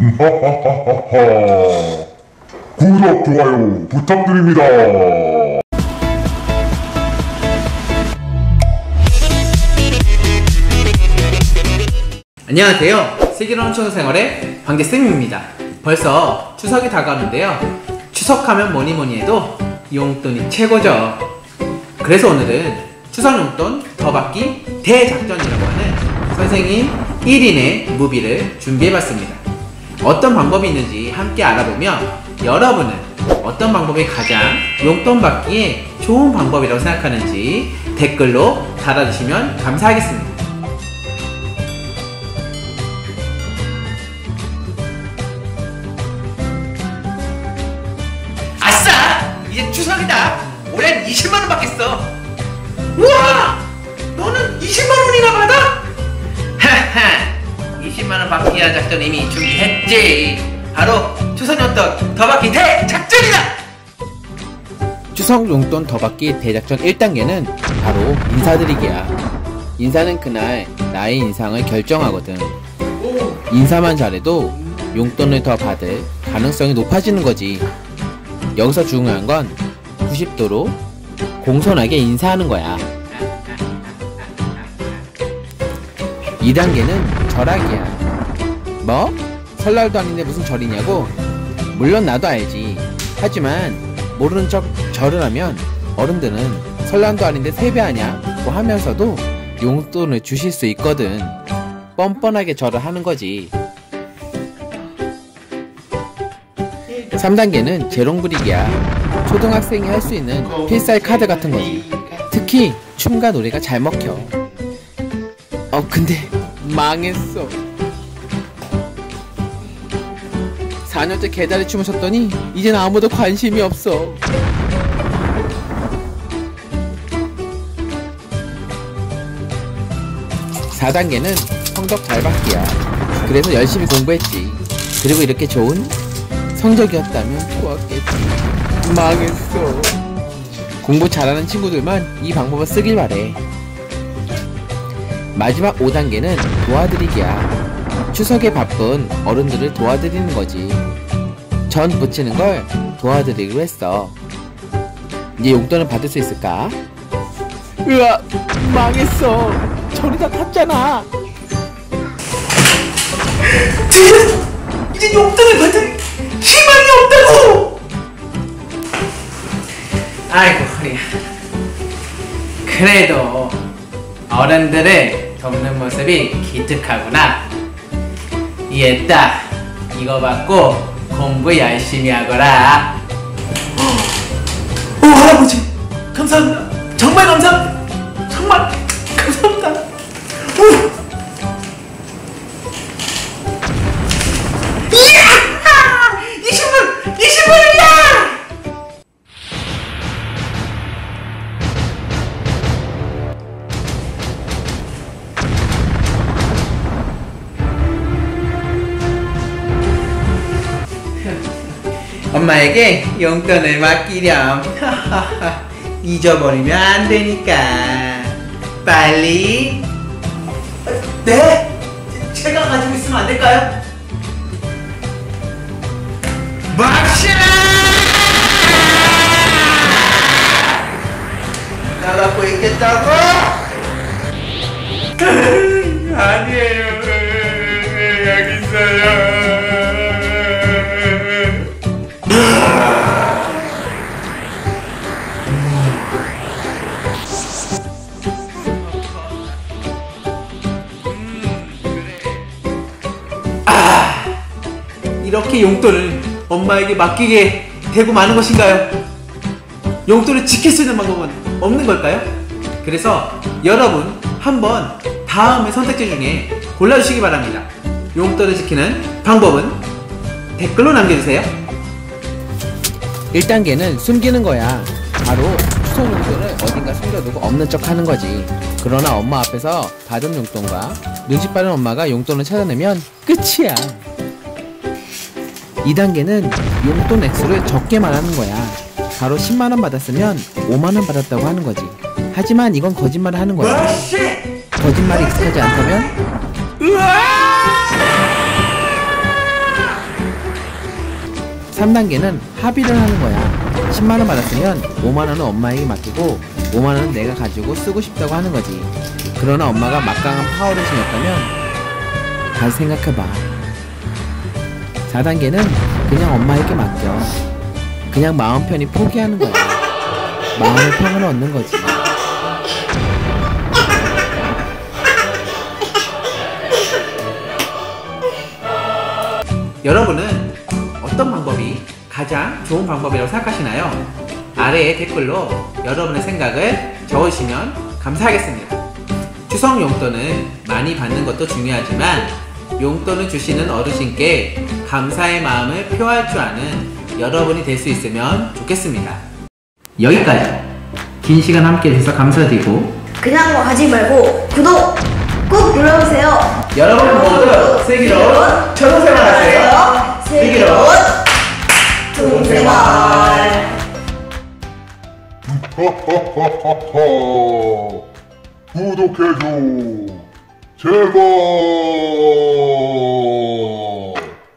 하하하하하. 구독, 좋아요 부탁드립니다. 안녕하세요. 슬기로운 초등생활의 방개쌤입니다. 벌써 추석이 다가오는데요. 추석하면 뭐니 뭐니 해도 용돈이 최고죠. 그래서 오늘은 추석 용돈 더 받기 대작전이라고 하는 선생님 1인의 무비를 준비해봤습니다. 어떤 방법이 있는지 함께 알아보며 여러분은 어떤 방법이 가장 용돈 받기에 좋은 방법이라고 생각하는지 댓글로 달아주시면 감사하겠습니다. 아싸! 이제 추석이다. 올해는 20만 원 받겠어. 우와! 너는 20만 원이나 받아? 하하! 20만 원 받기 위한 작전 이미 준비했지. 바로 추석 용돈 더 받기 대작전이다. 추석 용돈 더 받기 대작전 1단계는 바로 인사드리기야. 인사는 그날 나의 인상을 결정하거든. 인사만 잘해도 용돈을 더 받을 가능성이 높아지는 거지. 여기서 중요한 건 90도로 공손하게 인사하는 거야. 2단계는 절하기야. 뭐? 설날도 아닌데 무슨 절이냐고? 물론 나도 알지. 하지만 모르는 척 절을 하면 어른들은 설날도 아닌데 세배하냐고 하면서도 용돈을 주실 수 있거든. 뻔뻔하게 절을 하는 거지. 3단계는 재롱 부리기야. 초등학생이 할 수 있는 필살 카드 같은 거지. 특히 춤과 노래가 잘 먹혀. 어, 근데 망했어. 4년째 개다리 춤을 췄더니 이젠 아무도 관심이 없어. 사단계는 성적 잘 받기야. 그래서 열심히 공부했지. 그리고 이렇게 좋은 성적이었다면 좋았겠지. 망했어. 공부 잘하는 친구들만 이 방법을 쓰길 바래. 마지막 5단계는 도와드리기야. 추석에 바쁜 어른들을 도와드리는 거지. 전 부치는 걸 도와드리기로 했어. 이제 용돈을 받을 수 있을까? 으아, 망했어. 전이 다 탔잖아. 이제 용돈을 받을 희망이 없다고! 아이고, 허리야. 그래도 어른들을 돕는 모습이 기특하구나. 이해했다. 이거 받고 공부 열심히 하거라. 오, 할아버지! 감사합니다. 정말 감사합니다. 엄마에게 용돈을 맡기렴. 잊어버리면 안 되니까. 빨리. 네? 제가 가지고 있으면 안 될까요? 막시라! 나 갖고 있겠다고? 아니에요. 여기 있어요. 이렇게 용돈을 엄마에게 맡기게 되고 마는 것인가요? 용돈을 지킬 수 있는 방법은 없는 걸까요? 그래서 여러분 한번 다음의 선택지 중에 골라주시기 바랍니다. 용돈을 지키는 방법은 댓글로 남겨주세요. 1단계는 숨기는 거야. 바로 추석 용돈을 어딘가 숨겨두고 없는 척 하는 거지. 그러나 엄마 앞에서 받은 용돈과 눈치 빠른 엄마가 용돈을 찾아내면 끝이야. 2단계는 용돈 액수를 적게 말하는 거야. 바로 10만원 받았으면 5만원 받았다고 하는 거지. 하지만 이건 거짓말을 하는 거야. 거짓말이 익숙하지 않다면 3단계는 합의를 하는 거야. 10만원 받았으면 5만원은 엄마에게 맡기고 5만원은 내가 가지고 쓰고 싶다고 하는 거지. 그러나 엄마가 막강한 파워를 지녔다면 다시 생각해봐. 4단계는 그냥 엄마에게 맡겨. 그냥 마음 편히 포기하는 거야. 마음의 평을 얻는 거지. 여러분은 어떤 방법이 가장 좋은 방법이라고 생각하시나요? 아래에 댓글로 여러분의 생각을 적으시면 감사하겠습니다. 추석 용돈은 많이 받는 것도 중요하지만 용돈을 주시는 어르신께 감사의 마음을 표할 줄 아는 여러분이 될 수 있으면 좋겠습니다. 여기까지 긴 시간 함께 해주셔서 감사드리고 그냥 뭐 하지 말고 구독 꾹 눌러주세요. 여러분 모두 슬기로운 초등생활 하세요. 슬기로운 동생활. 하하하하하 구독해줘 제발